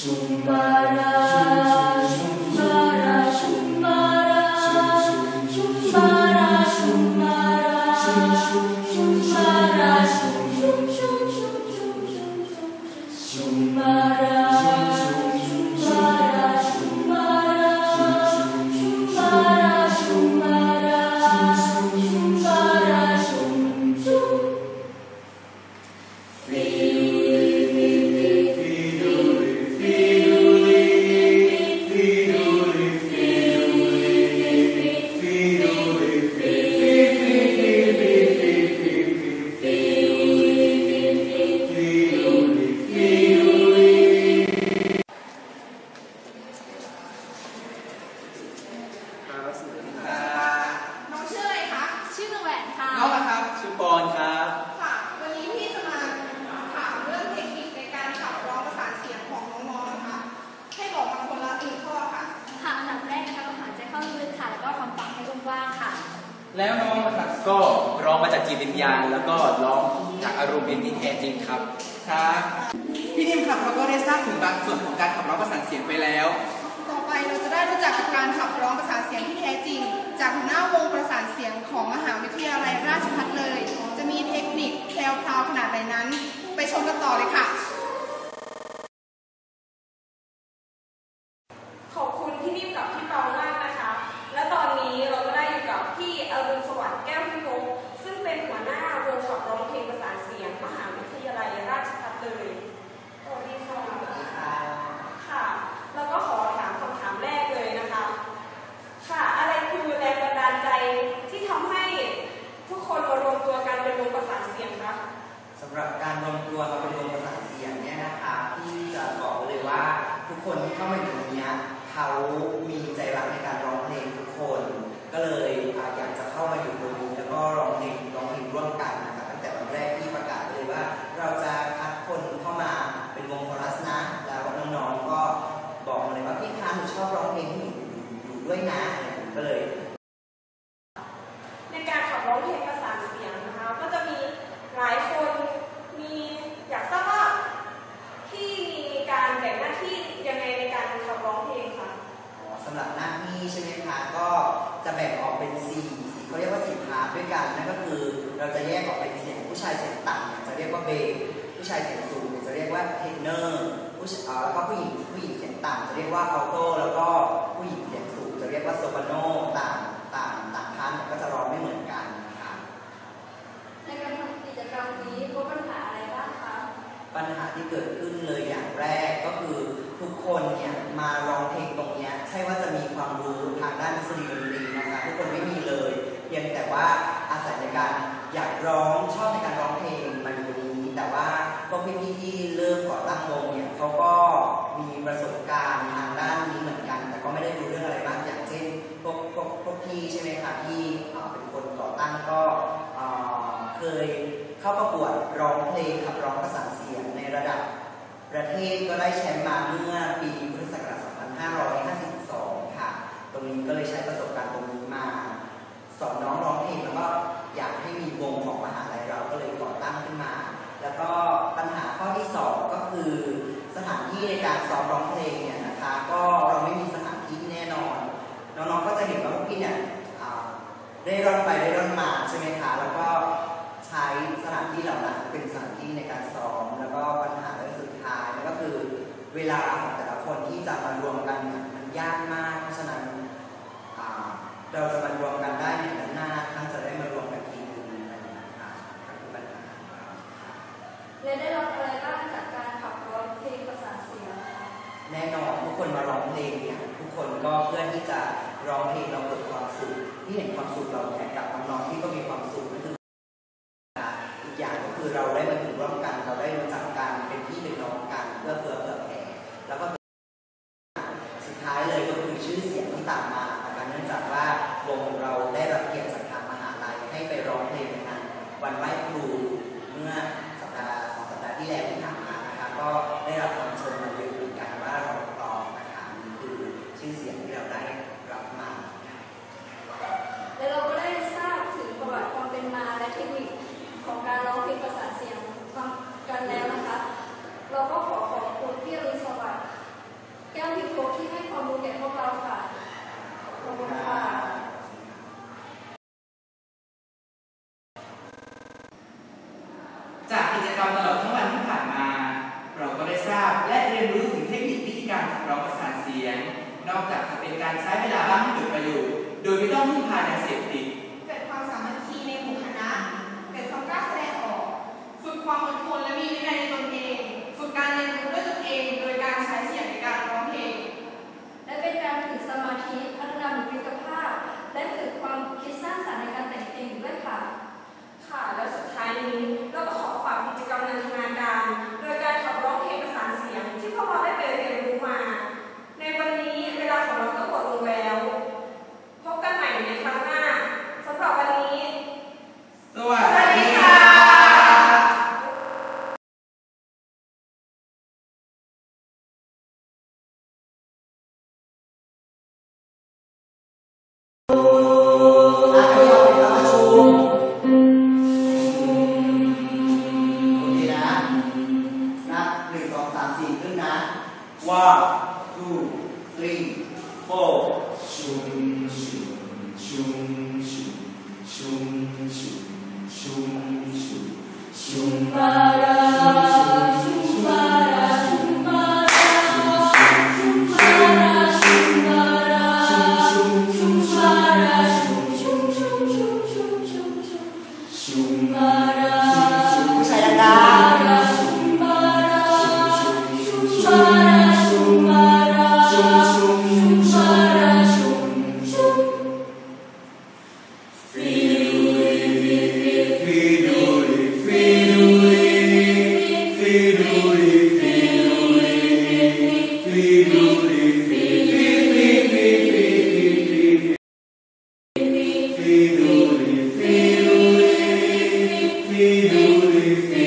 Shumara, แล้วน้องนะครับก็ร้องมาจากจิตวิญญาณแล้วก็ร้องจากอารมณ์ที่แท้จริงครับครับพี่นิ่มครับเราก็ได้ทราบถึงบางส่วนของการขับร้องประสานเสียงไปแล้ว ต่อไปเราจะได้รู้จักกับการขับร้องประสานเสียงที่แท้จริง จากหัวหน้าวงประสานเสียงของมหาวิทยาลัยราชภัฏเลย จะมีเทคนิคแพรวๆขนาดไหนนั้น ไปชมกันต่อเลยค่ะ ขอบคุณพี่นิ่มกับพี่เปามากนะคะ และตอนนี้เราก็ได้อยู่กับพี่อรุณสวัสดิ์แก้วพิภพซึ่งเป็นหัวหน้าวงขับร้องเพลงประสานเสียง มหาวิทยาลัยราชภัฏเลยสวัสดีค่ะค่ะ แล้วก็ขอถามคำถามแรกเลยนะคะ ค่ะ อะไรคือแรงบันดาลใจที่ทำให้ทุกคนมารวมตัวกันเป็นวงประสานเสียงคะ สำหรับการรวมตัวเราเป็นวงประสานเสียงเนี่ยนะคะที่จะบอกเลยว่าทุกคนที่เข้ามาอยู่ตรงเนี้ยเขามีใจรักในการร้องเพลงทุกคน ก็เลยอยากจะเข้ามาอยู่ตรงนี้แล้วก็ร้อง ชายเสียงสูงเนี่ยจะเรียกว่าเทนเนอร์ผู้ชเอ่อแล้วก็ผู้หญิงผู้หญิงเสียงต่ำจะเรียกว่าอัลโตแล้วก็ผู้หญิงเสียงสูงจะเรียกว่าโซปราโนต่างต่างต่างพาร์ทเนี่ยก็จะร้องไม่เหมือนกันนะคะในการทำกิจกรรมนี้พบปัญหาอะไรบ้างคะปัญหาที่เกิดขึ้นเลยอย่างแรกก็คือทุกคนเนี่ยมาร้องเพลงตรงเนี้ยใช่ว่าจะมีความรู้ทางด้านทฤษฎีดนตรีนะคะทุกคนไม่มีเลยเพียงแต่ว่าอาศัยในการอยากร้องชอบในการร้องเพลงมาอยู่ตรงนี้แต่ว่าพ วกพี่ๆที่เริ่มก่อตั้งวงเนี่ยเขาก็มีประสบการณ์ทางด้านนี้เหมือนกัน แต่ก็ไม่ได้รู้เรื่องอะไรมากอย่างเช่นพวกพวกพวกพี่ใช่ไหมคะที่เป็นคนก่อตั้งก็เอ่อเคยเข้าประกวดร้องเพลงขับร้องประสานเสียงในระดับ ประเทศก็ได้แชมป์มาเมื่อปีพุทธศักราช2552 ค่ะ ตรงนี้ก็เลยใช้ประสบการณ์ตรงนี้มาสอนน้องร้องเพลงแล้วก็อยากให้มีวงของมหาลัยเราก็เลยก่อตั้งขึ้นมา แล้วก็ปัญหาข้อที่สองก็คือสถานที่ในการซ้อมร้องเพลงเนี่ยนะคะก็เราไม่มีสถานที่ที่แน่นอนน้องๆก็จะเห็นว่าพวกพี่เนี่ยอ่าได้ร่อนไปได้ร่อนมาใช่ไหมคะแล้วก็ใช้สถานที่เหล่านั้นเป็นสถานที่ในการซ้อม แล้วก็ปัญหาเรื่องสุดท้ายก็คือเวลาของแต่ละคนที่จะมารวมกันมันยากมากเพราะฉะนั้นเราจะมา คนมาร้องเพลงเนี่ยทุกคนก็เพื่อที่จะร้องเพลงเราเกิดความสุขที่เห็นความสุขเราแข่งกับน้องๆที่ก็มีความสุขนั่นคืออีกอย่างก็คือเราได้มาถึงร่วมกัน อกจากจะเป็นการใช้เวลาบ้างให้เกิดประโยชน์โดยไม่ต้องพึ่งพายาเสพติดเกิดความสามัคคีในหมู่คณะ เกิดความกล้าแสดงออก ฝึกความอดทนและมีวินัยในตนเอง ฝึกการเรียน Shum. we.